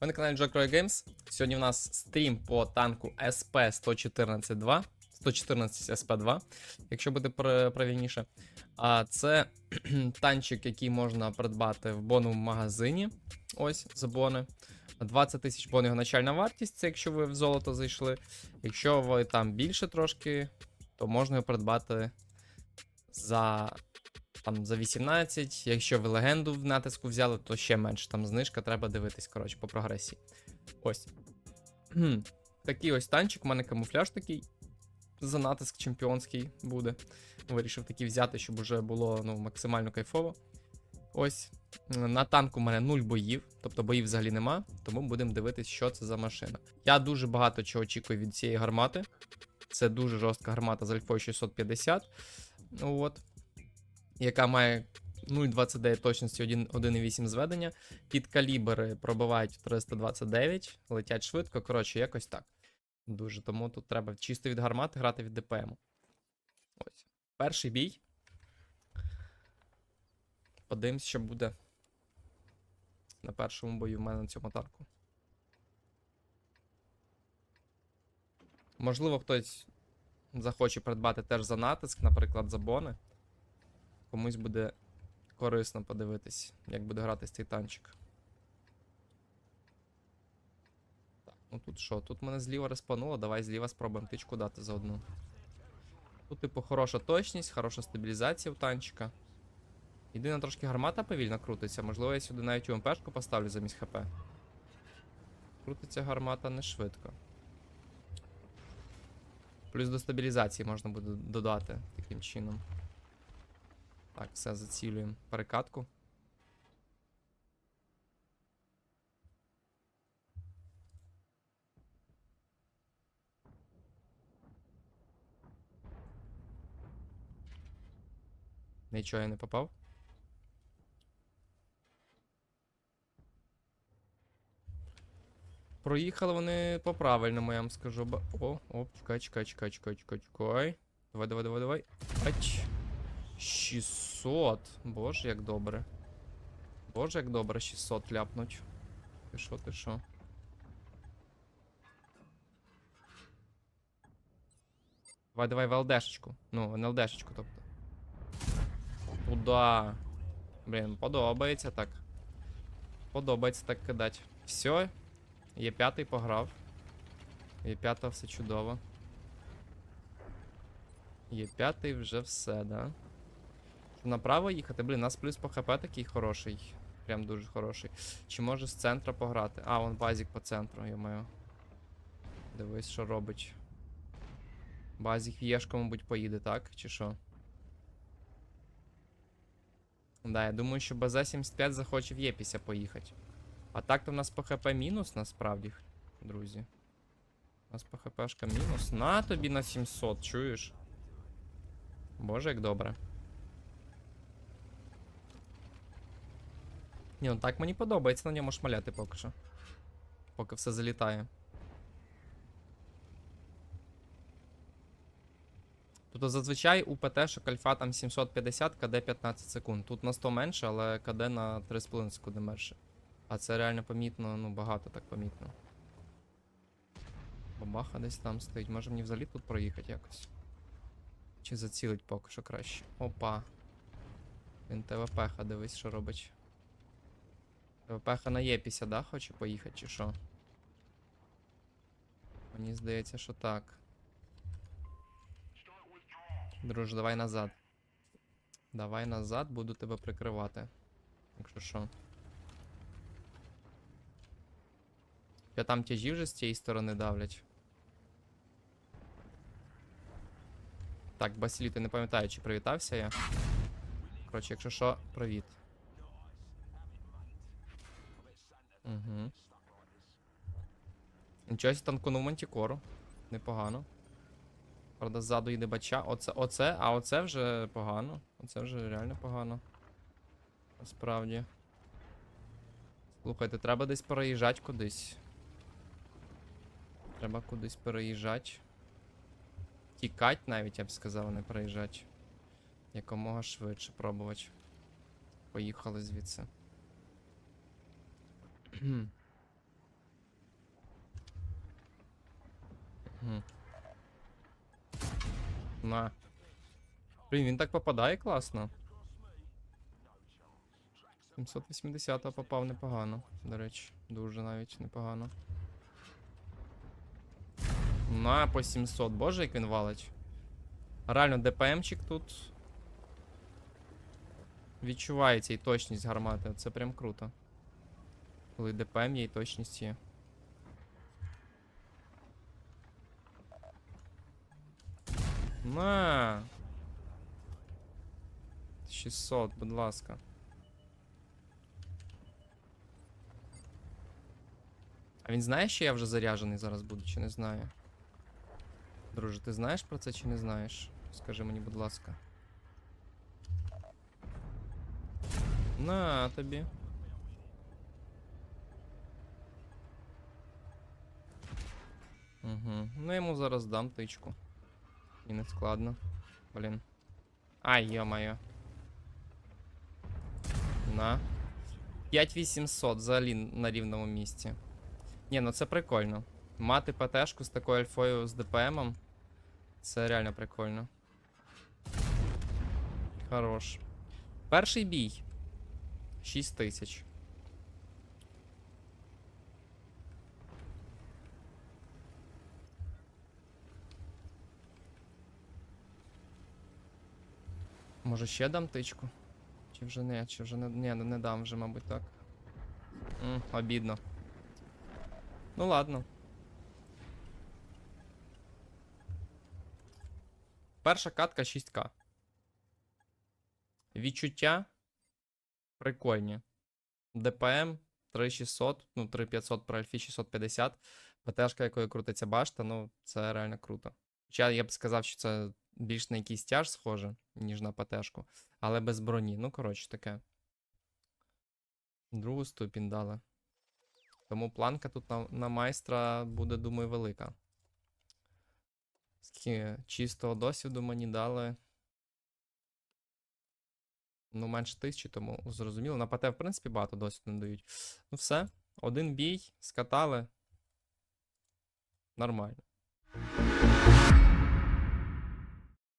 Ви на каналі Jokroy Games. Сьогодні в нас стрім по танку SP-114-2. 114 SP2, якщо буде пр- правильніше. А це танчик, який можна придбати в боновому магазині. Ось за бони. 20 тисяч бон його начальна вартість, це якщо ви в золото зайшли. Якщо ви там більше трошки, то можна його придбати за там за 18. Якщо ви легенду в натиску взяли, то ще менше. Там знижка, треба дивитись, коротше, по прогресії. Ось. Такий ось танчик, у мене камуфляж такий. За натиск чемпіонський буде. Вирішив такий взяти, щоб уже було ну, максимально кайфово. Ось. На танку у мене 0 боїв, тобто боїв взагалі нема, тому будемо дивитись, що це за машина. Я дуже багато чого очікую від цієї гармати. Це дуже жорстка гармата з альфою 650. Ну, от яка має 0,29 точності 1,8 зведення. Під калібри пробивають 329, летять швидко. Коротше, якось так. Дуже тому тут треба чисто від гармати грати від ДПМ. Ось. Перший бій. Подивимось, що буде на першому бою в мене на цьому танку. Можливо, хтось захоче придбати теж за натиск, наприклад, за бони. Комусь буде корисно подивитись, як буде грати цей танчик. Так, ну тут що? Тут мене зліва респануло, давай зліва спробуємо тичку дати заодно. Тут, типу, хороша точність, хороша стабілізація у танчика. Єдина трошки гармата повільно крутиться, можливо, я сюди навіть УМПшку поставлю замість ХП. Крутиться гармата не швидко. Плюс до стабілізації можна буде додати таким чином. Так, все, зацілюємо перекатку. Нічого я не попав. Проїхали вони по правильному, я вам скажу. О, о, чекай, чекай, чекай, чекай, чекай, чекай. Давай, давай, давай, давай. Ач. 600. Боже, як добре. Боже, як добре 600 ляпнуть. Ти що, ти що? Давай, давай в ЛДшечку. Ну, не ЛДшечку, тобто. Туда. Блін, подобається так. Подобається так кидати. Все. Є п'ятий пограв. Є п'ята все чудово. Є п'ятий вже все, да? Направо їхати? Блін, у нас плюс по ХП такий хороший. Прям дуже хороший. Чи може з центра пограти? А, вон базік по центру, йомаю. Дивись, що робить. Базік в Єшку, мабуть, поїде, так? Чи що? Да, я думаю, що БЗ-75 захоче в Єпіся поїхати. А так то в нас по ХП мінус насправді, друзі. У нас по ХПшка мінус. На тобі на 700, чуєш? Боже, як добре. Ні, ну так мені подобається на ньому шмаляти поки що. Поки все залітає. Тобто зазвичай у ПТ-шок альфа там 750, КД 15 секунд. Тут на 100 менше, але КД на 3,5 секунди менше. А це реально помітно, ну багато так помітно. Бабаха десь там стоїть. Може мені взагалі тут проїхати якось. Чи зацілить поки що краще. Опа. Він ТВП-ха, дивись, що робить. ТВП-ха на Є50, да, хоче поїхати, чи що? Мені здається, що так. Друж, давай назад. Давай назад, буду тебе прикривати. Якщо що. Я там тяжі вже з цієї сторони давлять. Так, Басілі, ти не пам'ятаю, чи привітався я. Коротше, якщо що, привіт. Угу. Нічого танкунув мантікору. Непогано. Правда, ззаду йде бача. Оце, оце, а оце вже погано. Оце вже реально погано. Насправді. Слухайте, треба десь переїжджати кудись. Треба кудись переїжджати. Тікать навіть, я б сказав, не переїжджати. Якомога швидше пробувати. Поїхали звідси. Хм. Хм. На. Блін, він так попадає класно. 780 попав непогано, до речі, дуже навіть непогано. На по 700, боже, як він валить. Реально, ДПМчик тут. Відчувається і точність гармати, це прям круто. Коли ДПМ є і точність є. На. 600, будь ласка. А він знає, що я вже заряджений зараз буду, чи не знає? Друже, ти знаєш про це чи не знаєш? Скажи мені, будь ласка. На тобі. Угу. Ну, я йому зараз дам тичку. І не складно. Блін. Ай, йо-моє. На. 5800 взагалі на рівному місці. Ні, ну це прикольно. Мати ПТшку з такою альфою з ДПМом. Це реально прикольно. Хорош. Перший бій. 6 Може ще дам тичку? Чи вже не, чи вже не. Ні, не, дам вже, мабуть, так. М, обідно. Ну ладно. Перша катка 6К. Відчуття прикольні. ДПМ 3600, ну 3500 про альфі 650. ПТшка, якою крутиться башта, ну це реально круто. Хоча я б сказав, що це більш на якийсь тяж схоже, ніж на ПТшку, але без броні. Ну, коротше, таке. Другу ступінь дали. Тому планка тут на, на майстра буде, думаю, велика. Скільки чистого досвіду мені дали. Ну, менше тисячі, тому зрозуміло. На ПТ, в принципі, багато досвіду не дають. Ну, все. Один бій, скатали. Нормально.